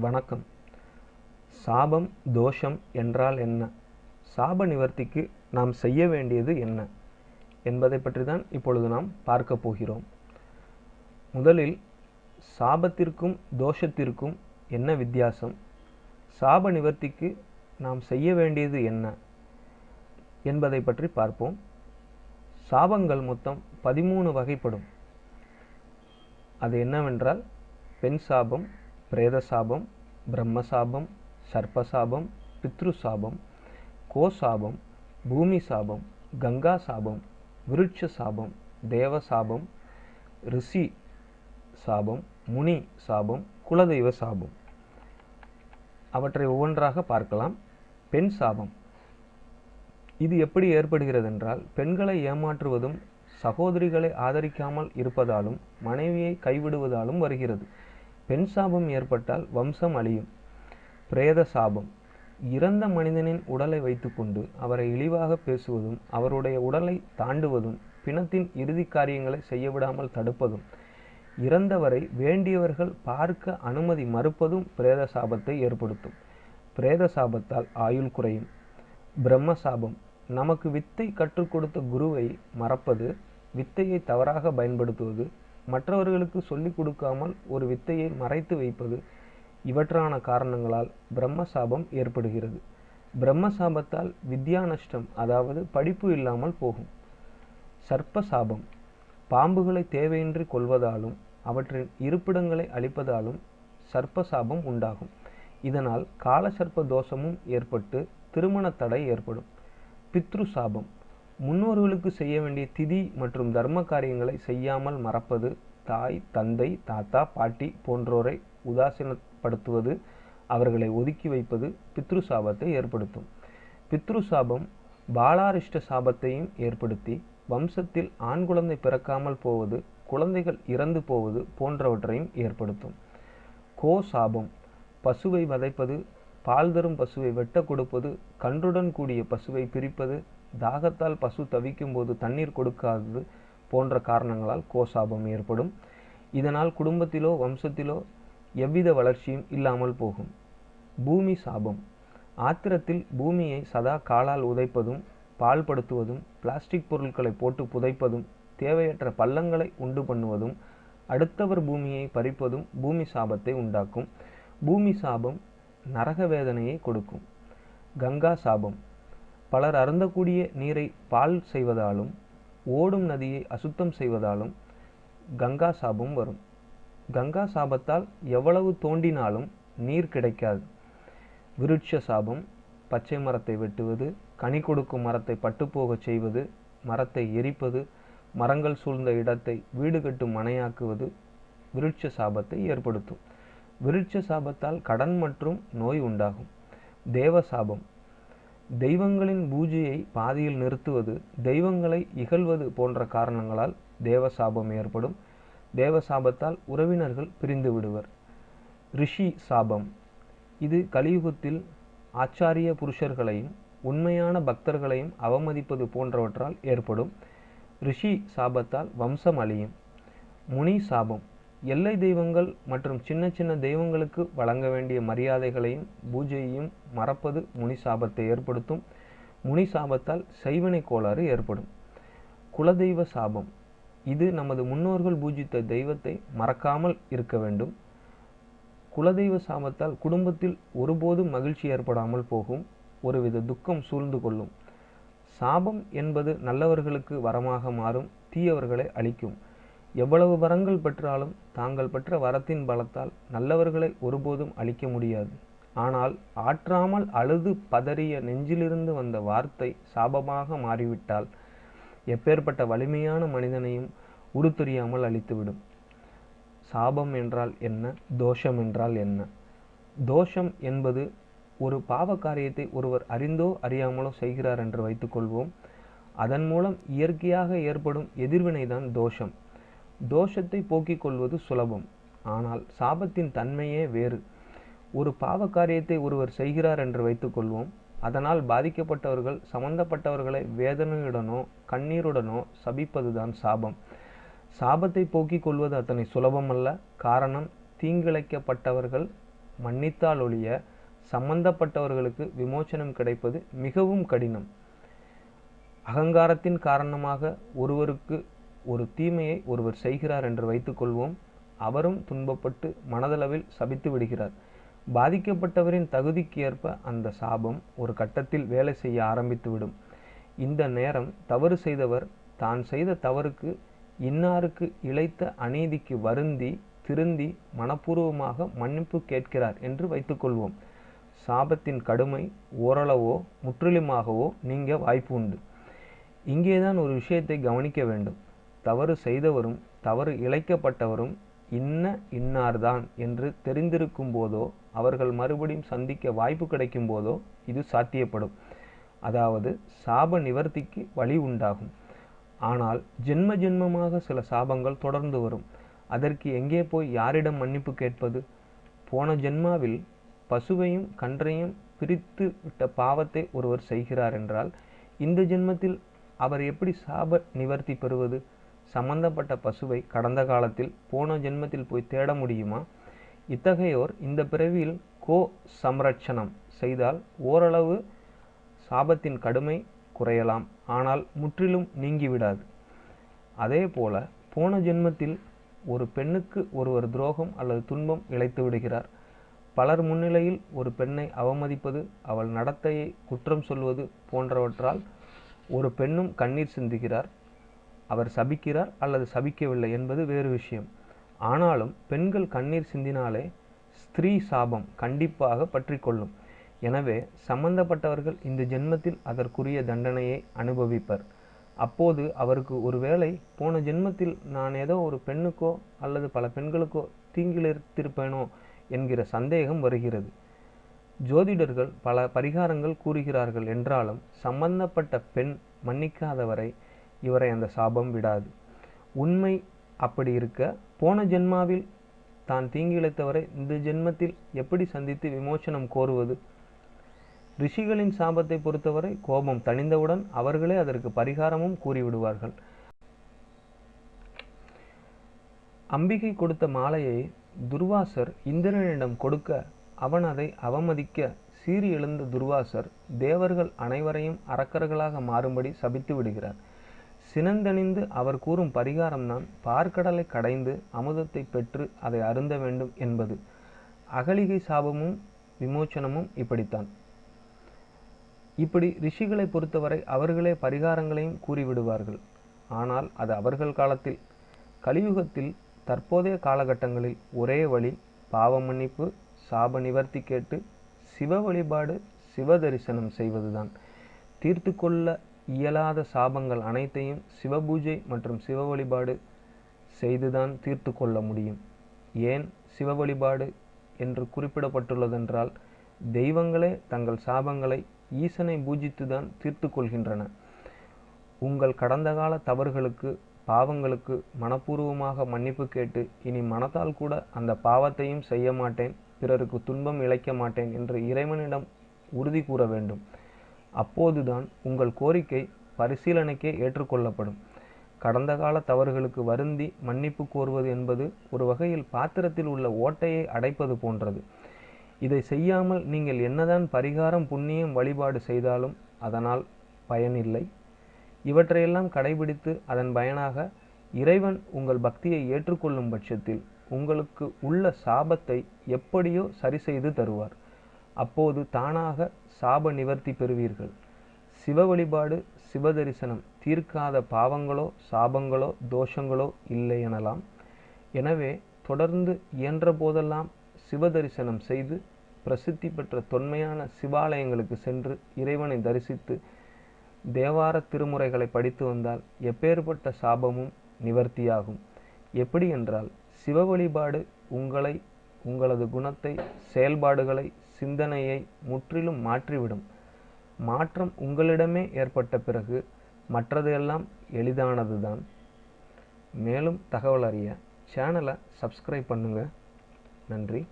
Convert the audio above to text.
வணக்கம். சாபம் தோஷம் என்றால் என்ன? சாப நிவர்த்திக்கு நாம் செய்ய வேண்டியது என்ன? என்பதை பற்றி தான் இப்பொழுது நாம் பார்க்க போகிறோம். முதலில் சாபத்திற்கும் தோஷத்திற்கும் என்ன வித்தியாசம்? சாப நிவர்த்திக்கு நாம் செய்ய வேண்டியது என்ன? என்பதை பற்றி பார்ப்போம். சாபங்கள் மொத்தம் பதிமூணு வகைப்படும். அது என்னவென்றால் பெண் சாபம் பிரேத சாபம் பிரம்ம சாபம் கோசாபம் பித்ரு சாபம் கோ சாபம் பூமி சாபம் கங்கா சாபம் விருட்ச சாபம் தேவ சாபம் ரிஷி சாபம் முனி சாபம் குலதெய்வ சாபம் அவற்றை ஒவ்வொன்றாக பார்க்கலாம். பெண் சாபம் இது எப்படி ஏற்படுகிறது என்றால் பெண்களை ஏமாற்றுவதும் சகோதரிகளை ஆதரிக்காமல் இருப்பதாலும் மனைவியை கைவிடுவதாலும் வருகிறது. பெண் சாபம் ஏற்பட்டால் வம்சம் அழியும். பிரேத சாபம். இறந்த மனிதனின் உடலை வைத்துக்கொண்டு அவரை இழிவாக பேசுவதும் அவருடைய உடலை தாண்டுவதும் பிணத்தின் இறுதி காரியங்களை செய்யவிடாமல் தடுப்பதும் இறந்தவரை வேண்டியவர்கள் பார்க்க அனுமதி மறுப்பதும் பிரேத சாபத்தை ஏற்படுத்தும். பிரேத சாபத்தால் ஆயுள் குறையும். பிரம்ம சாபம். நமக்கு வித்தை கற்றுக் கொடுத்த குருவை மறப்பது வித்தையை தவறாக பயன்படுத்துவது மற்றவர்களுக்கு சொல்லிக் கொடுக்காமல் ஒரு வித்தையை மறைத்து வைப்பது இவற்றான காரணங்களால் பிரம்ம சாபம் ஏற்படுகிறது. பிரம்ம சாபத்தால் வித்யா நஷ்டம் அதாவது படிப்பு இல்லாமல் போகும். சர்ப்ப சாபம் பாம்புகளை தேவையின்றி கொள்வதாலும் அவற்றின் இருப்பிடங்களை அழிப்பதாலும் சர்ப்ப சாபம் உண்டாகும். இதனால் காலசர்ப்ப தோஷமும் ஏற்பட்டு திருமண தடை ஏற்படும். பித்ரு சாபம் முன்னோர்களுக்கு செய்ய வேண்டிய திதி மற்றும் தர்ம காரியங்களை செய்யாமல் மறப்பது தாய் தந்தை தாத்தா பாட்டி போன்றோரை உதாசீனப்படுத்துவது அவர்களை ஒதுக்கி வைப்பது பித்ரு சாபத்தை ஏற்படுத்தும். பித்ரு சாபம் பாலாரிஷ்ட சாபத்தையும் ஏற்படுத்தி வம்சத்தில் ஆண் குழந்தை பிறக்காமல் போவது குழந்தைகள் இறந்து போவது போன்றவற்றையும் ஏற்படுத்தும். கோ சாபம் பசுவை வதைப்பது பால் தரும் பசுவை வெட்ட கொடுப்பது கன்றுடன் கூடிய பசுவை பிரிப்பது தாகத்தால் பசு தவிக்கும் போது தண்ணீர் கொடுக்காதது போன்ற காரணங்களால் கோசாபம் ஏற்படும். இதனால் குடும்பத்திலோ வம்சத்திலோ எவ்வித வளர்ச்சியும் இல்லாமல் போகும். பூமி சாபம். ஆத்திரத்தில் பூமியை சதா காலால் உதைப்பதும் பால்படுத்துவதும் பிளாஸ்டிக் பொருட்களை போட்டு புதைப்பதும் தேவையற்ற பள்ளங்களை உண்டு பண்ணுவதும் அடுத்தவர் பூமியை பறிப்பதும் பூமி சாபத்தை உண்டாக்கும். பூமி சாபம் நரக வேதனையை கொடுக்கும். கங்கா சாபம். பலர் அருந்தக்கூடிய நீரை பால் செய்வதாலும் ஓடும் நதியை அசுத்தம் செய்வதாலும் கங்கா சாபம் வரும். கங்கா சாபத்தால் எவ்வளவு தோண்டினாலும் நீர் கிடைக்காது. விருட்ச சாபம். பச்சை மரத்தை வெட்டுவது கனி கொடுக்கும் மரத்தை பட்டுப்போகச் செய்வது மரத்தை எரிப்பது மரங்கள் சூழ்ந்த இடத்தை வீடு கட்டும் மனையாக்குவது விருட்ச சாபத்தை ஏற்படுத்தும். விருட்ச சாபத்தால் கடன் மற்றும் நோய் உண்டாகும். தேவ சாபம் தெய்வங்களின் பூஜையை பாதியில் நிறுத்துவது தெய்வங்களை இகழ்வது போன்ற காரணங்களால் தேவ சாபம் ஏற்படும். தேவ சாபத்தால் உறவினர்கள் பிரிந்து விடுவர். ரிஷி சாபம். இது கலியுகத்தில் ஆச்சாரிய புருஷர்களையும் உண்மையான பக்தர்களையும் அவமதிப்பது போன்றவற்றால் ஏற்படும். ரிஷி சாபத்தால் வம்சம் அழியும். முனி சாபம். எல்லை தெய்வங்கள் மற்றும் சின்ன சின்ன தெய்வங்களுக்கு வழங்க வேண்டிய மரியாதைகளையும் பூஜையையும் மறப்பது முனி சாபத்தை ஏற்படுத்தும். முனி சாபத்தால் செய்வனை கோளாறு ஏற்படும். குலதெய்வ சாபம். இது நமது முன்னோர்கள் பூஜித்த தெய்வத்தை மறக்காமல் இருக்க வேண்டும். குலதெய்வ சாபத்தால் குடும்பத்தில் ஒருபோதும் மகிழ்ச்சி ஏற்படாமல் போகும். ஒருவித துக்கம் சூழ்ந்து கொள்ளும். சாபம் என்பது நல்லவர்களுக்கு வரமாக மாறும் தீயவர்களை அழிக்கும். எவ்வளவு வரங்கள் பெற்றாலும் தாங்கள் பெற்ற வரத்தின் பலத்தால் நல்லவர்களை ஒருபோதும் அழிக்க முடியாது. ஆனால் ஆற்றாமல் அழுது பதறிய நெஞ்சிலிருந்து வந்த வார்த்தை சாபமாக மாறிவிட்டால் எப்பேற்பட்ட வலிமையான மனிதனையும் உருத்தெரியாமல் அழித்துவிடும். சாபம் என்றால் என்ன? தோஷம் என்றால் என்ன? தோஷம் என்பது ஒரு பாவ காரியத்தை ஒருவர் அறிந்தோ அறியாமலோ செய்கிறார் என்று வைத்துக்கொள்வோம். அதன் மூலம் இயற்கையாக ஏற்படும் எதிர்வினைதான் தோஷம். தோஷத்தை போக்கிக் கொள்வது சுலபம். ஆனால் சாபத்தின் தன்மையே வேறு. ஒரு பாவ காரியத்தை ஒருவர் செய்கிறார் என்று வைத்துக்கொள்வோம் அதனால் பாதிக்கப்பட்டவர்கள் சம்பந்தப்பட்டவர்களை வேதனையுடனோ கண்ணீருடனோ சபிப்பதுதான் சாபம். சாபத்தை போக்கிக் கொள்வது அத்தனை சுலபமல்ல. காரணம் தீங்கிழைக்கப்பட்டவர்கள் மன்னித்தால் ஒழிய சம்பந்தப்பட்டவர்களுக்கு விமோச்சனம் கிடைப்பது மிகவும் கடினம். அகங்காரத்தின் காரணமாக ஒருவருக்கு ஒரு தீமையை ஒருவர் செய்கிறார் என்று வைத்துக்கொள்வோம் அவரும் துன்பப்பட்டு மனதளவில் சபித்து விடுகிறார். பாதிக்கப்பட்டவரின் தகுதிக்கு ஏற்ப அந்த சாபம் ஒரு கட்டத்தில் வேலை செய்ய ஆரம்பித்துவிடும் இந்த நேரம் தவறு செய்தவர் தான் செய்த தவறுக்கு இன்னாருக்கு இழைத்த அநீதிக்கு வருந்தி திருந்தி மனப்பூர்வமாக மன்னிப்பு கேட்கிறார் என்று வைத்துக்கொள்வோம் சாபத்தின் கடுமை ஓரளவோ முற்றிலுமாகவோ நீங்க வாய்ப்பு உண்டு. இங்கேதான் ஒரு விஷயத்தை கவனிக்க வேண்டும். தவறு செய்தவரும் தவறு இழைக்கப்பட்டவரும் இன்ன இன்னார்தான் என்று தெரிந்திருக்கும் போதோ அவர்கள் மறுபடியும் சந்திக்க வாய்ப்பு கிடைக்கும் போதோ இது சாத்தியப்படும். அதாவது சாப நிவர்த்திக்கு வழி உண்டாகும். ஆனால் ஜென்ம ஜென்மமாக சில சாபங்கள் தொடர்ந்து வரும். அதற்கு எங்கே போய் யாரிடம் மன்னிப்பு கேட்பது? போன ஜென்மாவில் பசுவையும் கன்றையும் பிரித்து விட்ட பாவத்தை ஒருவர் செய்கிறார் என்றால் இந்த ஜென்மத்தில் அவர் எப்படி சாப நிவர்த்தி பெறுவது? சம்பந்தப்பட்ட பசுவை கடந்த காலத்தில் போன ஜென்மத்தில் போய் தேட முடியுமா? இத்தகையோர் இந்த பிறவியில் கோ சம்ரட்சணம் செய்தால் ஓரளவு சாபத்தின் கடுமை குறையலாம். ஆனால் முற்றிலும் நீங்கிவிடாது. அதே போல போன ஜென்மத்தில் ஒரு பெண்ணுக்கு ஒருவர் துரோகம் அல்லது துன்பம் இழைத்து விடுகிறார். பலர் முன்னிலையில் ஒரு பெண்ணை அவமதிப்பது அவள் நடத்தையை குற்றம் சொல்வது போன்றவற்றால் ஒரு பெண்ணும் கண்ணீர் சிந்துகிறார். அவர் சபிக்கிறார் அல்லது சபிக்கவில்லை என்பது வேறு விஷயம். ஆனாலும் பெண்கள் கண்ணீர் சிந்தினாலே ஸ்திரீ சாபம் கண்டிப்பாக பற்றி கொள்ளும். எனவே சம்பந்தப்பட்டவர்கள் இந்த ஜென்மத்தில் அதற்குரிய தண்டனையை அனுபவிப்பர். அப்போது அவருக்கு ஒருவேளை போன ஜென்மத்தில் நான் ஏதோ ஒரு பெண்ணுக்கோ அல்லது பல பெண்களுக்கோ தீங்கிழித்திருப்பேனோ என்கிற சந்தேகம் வருகிறது. ஜோதிடர்கள் பல பரிகாரங்கள் கூறுகிறார்கள் என்றாலும் சம்பந்தப்பட்ட பெண் மன்னிக்காதவரை இவரை அந்த சாபம் விடாது. உண்மை அப்படி இருக்க போன ஜென்மாவில் தான் தீங்கிழைத்தவரை இந்த ஜென்மத்தில் எப்படி சந்தித்து விமோசனம் கோருவது? ரிஷிகளின் சாபத்தை பொறுத்தவரை கோபம் தணிந்தவுடன் அவர்களே அதற்கு பரிகாரமும் கூறிவிடுவார்கள். அம்பிகை கொடுத்த மாலையை துர்வாசர் இந்திரனிடம் கொடுக்க அவன் அதை அவமதிக்க சீறி எழுந்த துர்வாசர் தேவர்கள் அனைவரையும் அரக்கர்களாக மாறும்படி சபித்து விடுகிறார். சினந்தணிந்து அவர் கூறும் பரிகாரம்தான் பார்க்கடலை கடைந்து அமுதத்தை பெற்று அதை அருந்த வேண்டும் என்பது. அகலிகை சாபமும் விமோச்சனமும் இப்படித்தான். இப்படி ரிஷிகளை பொறுத்தவரை அவர்களே பரிகாரங்களையும் கூறிவிடுவார்கள். ஆனால் அது அவர்கள் காலத்தில் கலியுகத்தில் தற்போதைய காலகட்டங்களில் ஒரே வழி பாவ மன்னிப்பு சாப நிவர்த்தி கேட்டு சிவ வழிபாடு சிவ தரிசனம் செய்வதுதான். தீர்த்து கொள்ள இயலாத சாபங்கள் அனைத்தையும் சிவபூஜை மற்றும் சிவ வழிபாடு செய்துதான் தீர்த்து கொள்ள முடியும். ஏன் சிவ வழிபாடு என்று குறிப்பிடப்பட்டுள்ளதென்றால் தெய்வங்களே தங்கள் சாபங்களை ஈசனை பூஜித்துதான் தீர்த்து கொள்கின்றன. உங்கள் கடந்த கால தவறுகளுக்கு பாவங்களுக்கு மனப்பூர்வமாக மன்னிப்பு கேட்டு இனி மனத்தால் கூட அந்த பாவத்தையும் செய்ய மாட்டேன் பிறருக்கு துன்பம் இழைக்க மாட்டேன் என்று இறைவனிடம் உறுதி கூற வேண்டும். அப்போதுதான் உங்கள் கோரிக்கை பரிசீலனைக்கே ஏற்றுக்கொள்ளப்படும். கடந்த கால தவறுகளுக்கு வருந்தி மன்னிப்பு கோருவது என்பது ஒரு வகையில் பாத்திரத்தில் உள்ள ஓட்டையை அடைப்பது போன்றது. இதை செய்யாமல் நீங்கள் என்னதான் பரிகாரம் புண்ணியம் வழிபாடு செய்தாலும் அதனால் பயனில்லை. இவற்றையெல்லாம் கடைபிடித்து அதன் பயனாக இறைவன் உங்கள் பக்தியை ஏற்றுக்கொள்ளும் பட்சத்தில் உங்களுக்கு உள்ள சாபத்தை எப்படியோ சரி செய்து தருவார். அப்போது தானாக சாப நிவர்த்தி பெறுவீர்கள். சிவ வழிபாடு சிவதரிசனம் தீர்க்காத பாவங்களோ சாபங்களோ தோஷங்களோ இல்லை எனலாம். எனவே தொடர்ந்து இயன்ற போதெல்லாம் சிவதரிசனம் செய்து பிரசித்தி பெற்ற தொன்மையான சிவாலயங்களுக்கு சென்று இறைவனை தரிசித்து தேவார திருமுறைகளை படித்து வந்தால் எப்பேற்பட்ட சாபமும் நிவர்த்தியாகும். எப்படி என்றால் சிவ வழிபாடு உங்களை உங்களது குணத்தை செயல்பாடுகளை சிந்தனையை முற்றிலும் மாற்றிவிடும். மாற்றம் உங்களிடமே ஏற்பட்ட பிறகு மற்றதெல்லாம் எளிதானதுதான். மேலும் தகவல் அறிய சேனலை சப்ஸ்கிரைப் பண்ணுங்கள் நன்றி.